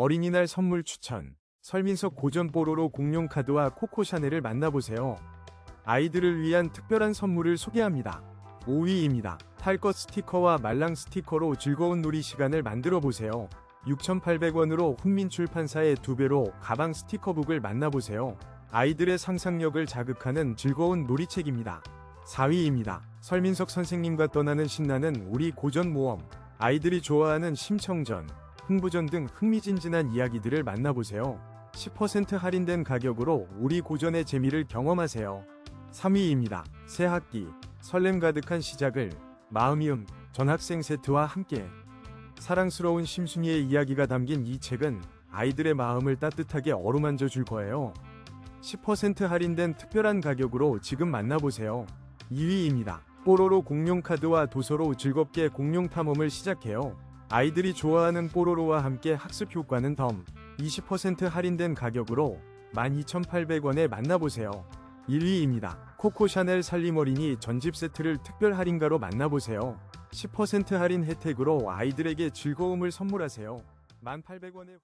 어린이날 선물 추천. 설민석 고전 뽀로로 공룡 카드와 코코 샤넬을 만나보세요. 아이들을 위한 특별한 선물을 소개합니다. 5위입니다. 탈것 스티커와 말랑 스티커로 즐거운 놀이 시간을 만들어 보세요. 6,800원으로 훈민 출판사의 두 배로 가방 스티커북을 만나보세요. 아이들의 상상력을 자극하는 즐거운 놀이책입니다. 4위입니다. 설민석 선생님과 떠나는 신나는 우리 고전 모험. 아이들이 좋아하는 심청전, 흥부전 등 흥미진진한 이야기들을 만나보세요. 10% 할인된 가격으로 우리 고전의 재미를 경험하세요. 3위입니다. 새 학기, 설렘 가득한 시작을 마음이음 전학생 세트와 함께 사랑스러운 심순이의 이야기가 담긴 이 책은 아이들의 마음을 따뜻하게 어루만져 줄 거예요. 10% 할인된 특별한 가격으로 지금 만나보세요. 2위입니다. 뽀로로 공룡 카드와 도서로 즐겁게 공룡 탐험을 시작해요. 아이들이 좋아하는 뽀로로와 함께 학습 효과는 덤 20% 할인된 가격으로 12,800원에 만나보세요. 1위입니다. 코코 샤넬 살림 어린이 전집 세트를 특별 할인가로 만나보세요. 10% 할인 혜택으로 아이들에게 즐거움을 선물하세요. 1,800원에